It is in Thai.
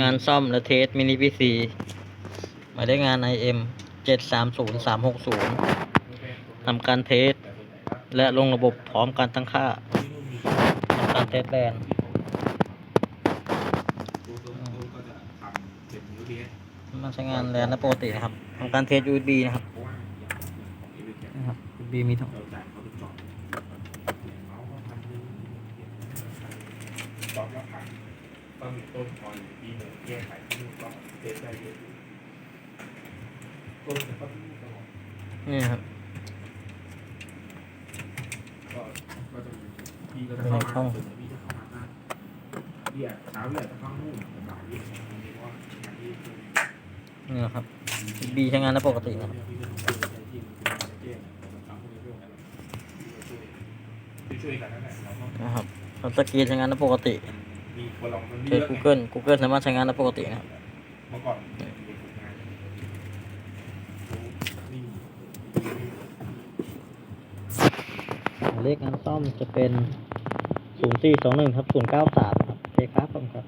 งานซ่อมและเทสมินิพีซีหมายเลขงาน IM เจ็ดสามศูนย์สามหกศูนย์ทำการเทส และลงระบบพร้อมการตั้งค่าทำการเทสแบนก็จะทำเป็นยูดีเอสมาใช้งานแลนและปกตินะครับทำการเทส USB นะครับนะครับ USB มีทั้งเราจ่อบเขาก็ทำจอบผ่าน ต้องมีต้นคอยปีหนึ่งแก้ไขที่นู่นก็เทสได้เยอะต้นแต่ก็ตลอดนี่ครับก็ก็จะมีพี่ก็จะเข้ามาส่วนพี่จะเข้ามาหน้าพี่อาจเช้าพี่อาจจะเข้านู่นแต่บ่ายพี่จะเข้าตรงนี้เพราะว่างานที่นี่นะครับ USB ใช้งานได้ปกตินะครับช่วยกันนั่นแหละเราก็นะครับทัชสกรีนใช้งานได้ปกติ มีคนเรามันใช้ Google Google สามารถใช้งานได้ปกตินะครับ เมื่อก่อนมีฝึกงานนี่หมายเลขงานซ่อมจะเป็น 0421ครับ093ครับโอเคครับผมครับ